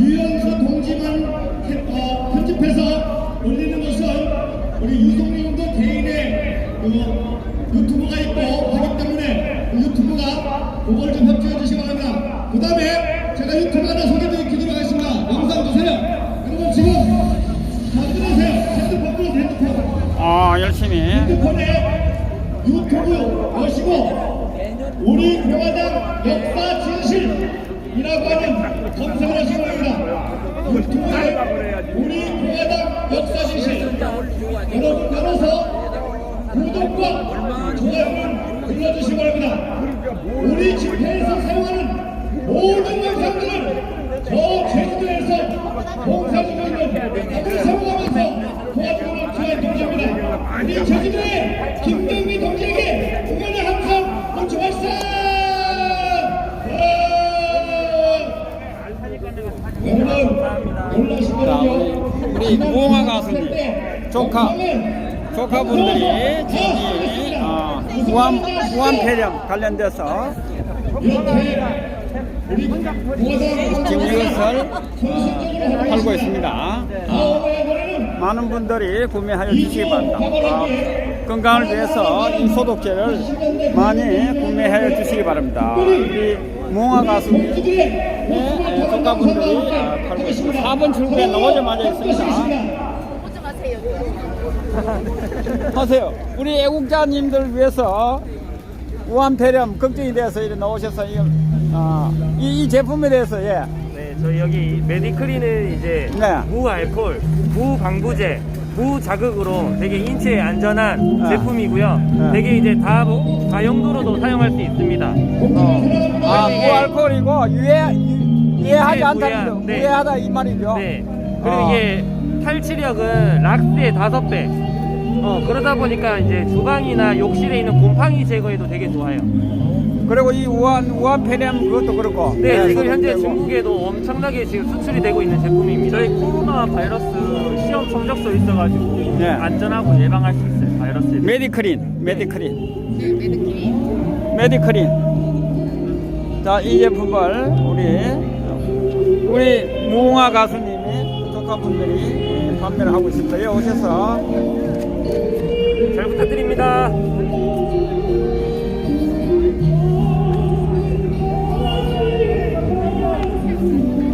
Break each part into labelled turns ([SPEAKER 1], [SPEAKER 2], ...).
[SPEAKER 1] 유영수 동지만 어, 편집해서 올리는 것은 우리 유성룡도 개인의 그 유튜브가 있고 하기 때문에 그 유튜브가 그걸 좀 협조해 주시기 바랍니다. 그 다음에 제가 유튜브 하나 소개드리도록 하겠습니다. 영상 주세요. 여러분 지금 다 들으세요. 핸드폰 들으세요. 핸드폰.
[SPEAKER 2] 아 열심히
[SPEAKER 1] 핸드폰에 유튜브 여시고 우리 공화당 역사 진실 이라고 하는 검색을 하시기 바랍니다. 유튜브에 우리 공화당 역사 진실 여러분 따라서 구독과 좋아요를 눌러주시기 바랍니다. 우리 집회에서 사용하는 모든 영상들을 저 제주도에서 봉사 중에 다들 사용하면서 도와주는 주한 동지입니다. 우리 제주도의
[SPEAKER 2] 우리 무홍아 가수님, 조카, 조카분들이 지금 어, 무한 무한 폐렴 관련돼서 지금 이것을
[SPEAKER 1] 선순적으로
[SPEAKER 2] 팔고 있습니다. 많은 분들이 구매하여 주시기 바랍니다. 아, 건강을 위해서 이 소독제를 많이 구매하여 주시기 바랍니다. 우리 무홍아 가수님 네, 조카분들이 아, 팔고 있습니다. 4번 출구에 넘어져마자 있습니다. 하세요. 우리 애국자님들 위해서 우한폐렴 걱정이 돼서 이렇게 나오셔서 이, 아, 이, 이 제품에 대해서 예.
[SPEAKER 3] 네, 저희 여기 메디크린은 이제
[SPEAKER 2] 네.
[SPEAKER 3] 무알콜, 무방부제, 무자극으로 되게 인체에 안전한
[SPEAKER 2] 네.
[SPEAKER 3] 제품이고요.
[SPEAKER 2] 네.
[SPEAKER 3] 되게 이제 다, 다용도로도 사용할 수 있습니다.
[SPEAKER 2] 무알콜이고 유해 유- 유해하지
[SPEAKER 3] 네,
[SPEAKER 2] 않다는 거.
[SPEAKER 3] 네.
[SPEAKER 2] 무해하다 이 말이죠.
[SPEAKER 3] 네. 그리고
[SPEAKER 2] 어.
[SPEAKER 3] 이게 탈취력은 락스의 다섯 배. 어, 그러다 보니까 이제 주방이나 욕실에 있는 곰팡이 제거에도 되게 좋아요.
[SPEAKER 2] 그리고 이 우한 우한폐렴 그것도 그렇고.
[SPEAKER 3] 네, 지금 현재
[SPEAKER 2] 소독되고.
[SPEAKER 3] 중국에도 엄청나게 지금 수출이 되고 있는 제품입니다. 저희 코로나 바이러스 시험 성적서 있어가지고
[SPEAKER 2] 네.
[SPEAKER 3] 안전하고 예방할 수 있어요. 바이러스에.
[SPEAKER 2] 메디크린, 메디크린. 메디크린. 자, 이 제품을 우리 우리 무궁화 가수님이 조카분들이 판매를 하고 있습니다. 여기 오셔서
[SPEAKER 3] 잘 부탁드립니다.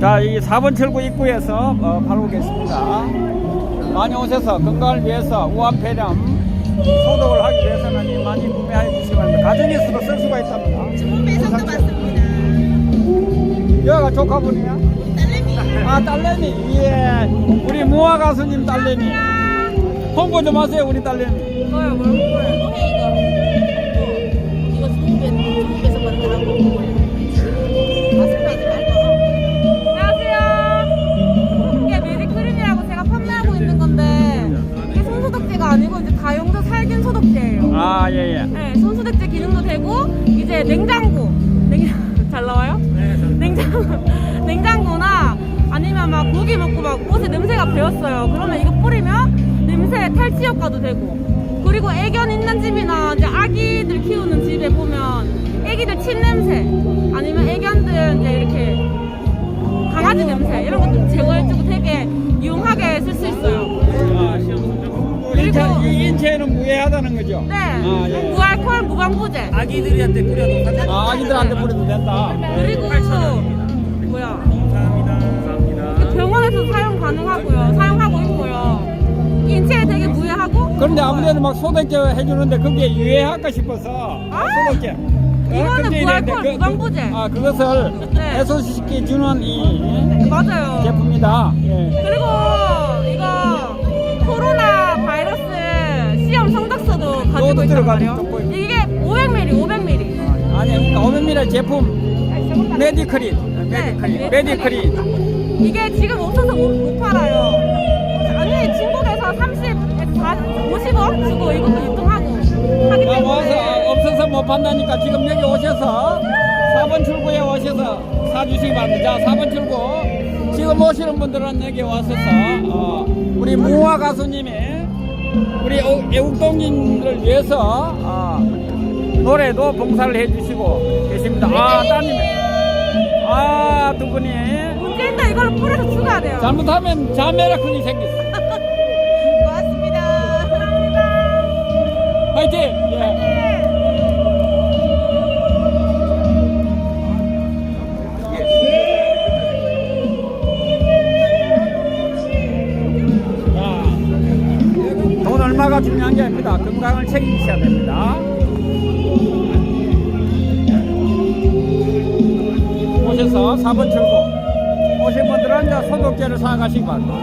[SPEAKER 2] 자, 이 4번 철구 입구에서 어, 팔고 계십니다. 많이 오셔서 건강을 위해서 우한 폐렴 소독을 하기 위해서는 이 많이 구매하여 주시기 바랍니다. 가정에서도 쓸 수가 있답니다. 여기가 조카분이야?
[SPEAKER 4] 딸내미.
[SPEAKER 2] 아, 딸내미. 예. 우리 무화 가수님 딸내미. 홍보 좀 하세요, 우리 딸내미.
[SPEAKER 4] 뭘 뭐예요? 뭐해
[SPEAKER 5] 옷에 냄새가 배었어요. 그러면 이거 뿌리면 냄새 탈취 효과도 되고 그리고 애견 있는 집이나 이제 아기들 키우는 집에 보면 애기들 침 냄새 아니면 애견들 이제 이렇게 강아지 냄새 이런 것도 제거해주고 되게 유용하게 쓸 수 있어요.
[SPEAKER 2] 아, 인체, 이 인체는 무해하다는 거죠?
[SPEAKER 5] 네,
[SPEAKER 2] 아, 예.
[SPEAKER 5] 무알콜 무방부제
[SPEAKER 3] 아기들한테 뿌려도 상관
[SPEAKER 2] 아, 아기들한테 뿌려도 된다.
[SPEAKER 5] 그리고 뭐야 병원에서 사용 가능하고요. 사용하고 있고요. 인체에 되게 무해하고
[SPEAKER 2] 그런데 아무래도 막 소독제 해주는데 그게 유해할까 싶어서 아, 소독제. 어,
[SPEAKER 5] 이거는 무알콜
[SPEAKER 2] 그-
[SPEAKER 5] 무방부제.
[SPEAKER 2] 아, 그것을
[SPEAKER 5] 네.
[SPEAKER 2] 해소시켜 주는 이
[SPEAKER 5] 맞아요.
[SPEAKER 2] 제품이다. 예.
[SPEAKER 5] 그리고 이거 코로나 바이러스 시험 성적서도 가지고 있단 말이에요. 이게 500ml, 500ml.
[SPEAKER 2] 아니, 그러니까 오면미라 제품 메디크린,
[SPEAKER 5] 네,
[SPEAKER 2] 메디크린, 메디크린.
[SPEAKER 5] 이게 지금 없어서 못, 못 팔아요. 아니 중국에서 30, 40, 50원 주고 이것도 유통하고 하기
[SPEAKER 2] 아, 와서
[SPEAKER 5] 때문에
[SPEAKER 2] 없어서 못 판다니까 지금 여기 오셔서 4번 출구에 오셔서 사주시기 바랍니다. 자, 4번 출구. 지금 오시는 분들은 여기 와서서 어, 우리 무화 가수님이 우리 애- 애국동님을 위해서 어, 노래도 봉사를 해주시고 계십니다. 아, 따님. 아, 두 분이.
[SPEAKER 5] 문제 이걸 뿌려서 추가야 돼요.
[SPEAKER 2] 잘못하면 자매라큰이 생겼어.
[SPEAKER 5] 고맙습니다.
[SPEAKER 2] 화이팅! 예. 자, 돈 얼마가 중요한 게 아닙니다. 건강을 책임져야 됩니다. 오셔서 4번 출구 오신 분들은 이제 소독제를 사가시기 바랍니다.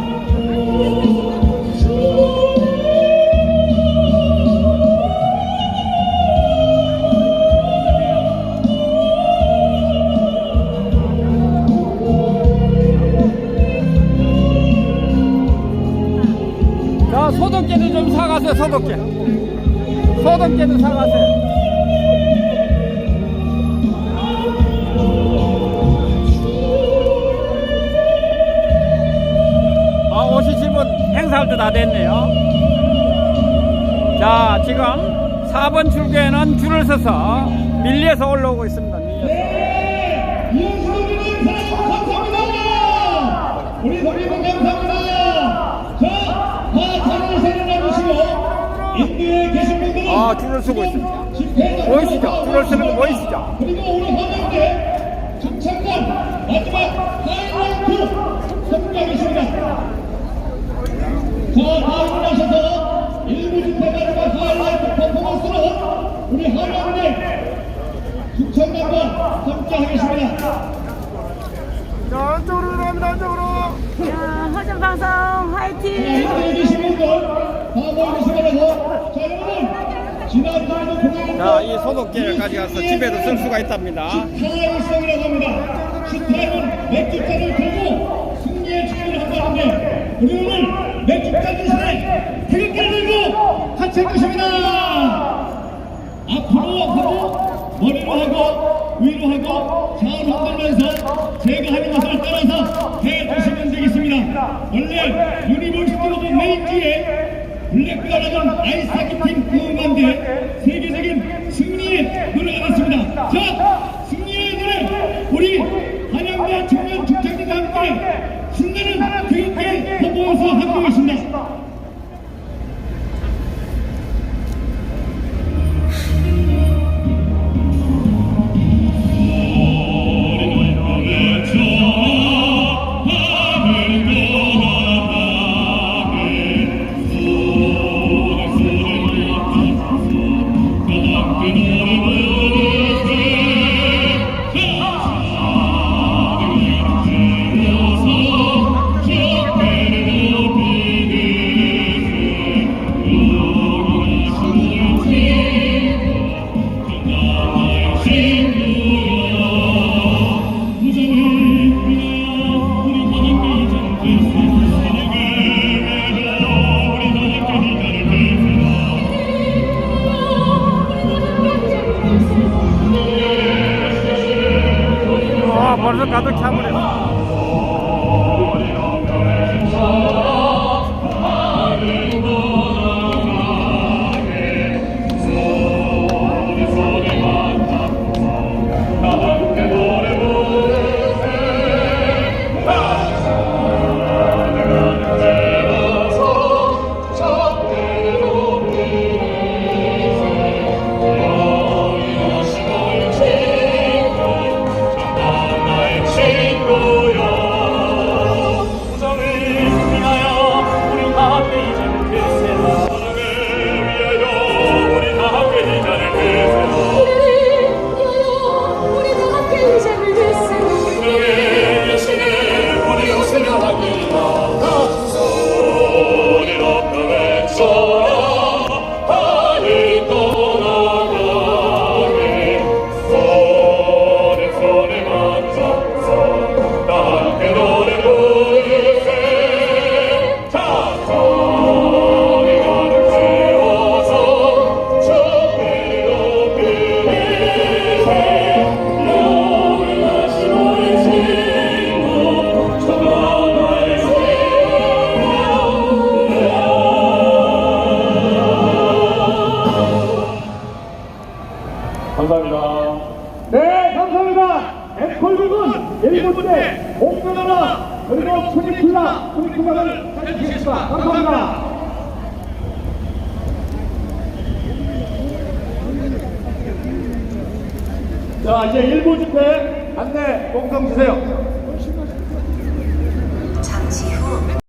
[SPEAKER 2] 자, 소독제도 좀 사가세요, 소독제. 소독제도 사가세요. 오시신 분 행사할 때 다 됐네요. 자, 지금 4번 출구에는 줄을 서서 밀리에서 올라오고 있습니다. 밀리에서.
[SPEAKER 1] 이현수님 사랑 감사합니다. 우리 선생님 감사합니다. 자, 하차를 세워놔주시고 인도에 계신 분들은
[SPEAKER 2] 아, 줄을 서고 있습니다. 보이시죠? 줄을 서는 거 보이시죠?
[SPEAKER 1] 그리고 우리 화장대 중창단 마지막 하이라이트 선정하겠습니다. 자, 다음 나셔서 일부 집회 마지막 하이라이트 퍼포먼스로 우리 화장대 중창단과 함께 하겠습니다.
[SPEAKER 5] 자, 허전 방송 화이팅!
[SPEAKER 1] 힘들어 계신 분들 다 모이시라고 자 여러분 지난주에도 공연
[SPEAKER 2] 자, 이 소독제를 가져가서 집에도 쓸 수가 있답니다.
[SPEAKER 1] 스타일성이라고 합니다 스타일은 맥주잔을 들고 승리의 축제를 한다는데 우리 오늘 맥주잔 대신에 태극기를 들고 같이 할 것입니다 앞으로 앞으로 머리로 하고 위로 하고 좌우로 흔들면서 제가 하는 것을 따라서 해주시면 되겠습니다. 원래 유니버시티 오브 메인지에 블랙가라는 아이스하키 팀 응원가인데 세계적인 승리의 노래가 났습니다. 자, 승리의 노래 우리 한양대 청년 중창진과 함께 신나는 교육계 퍼포먼스 함께 하겠습니다. বর্ষ কাদর ছাগলের 走。 1분대 옥변하나 그리고 초니쿨라 초니쿨라를 찾으시겠습니다. 감사합니다. 자 이제 1분 집회 안내 공성 주세요.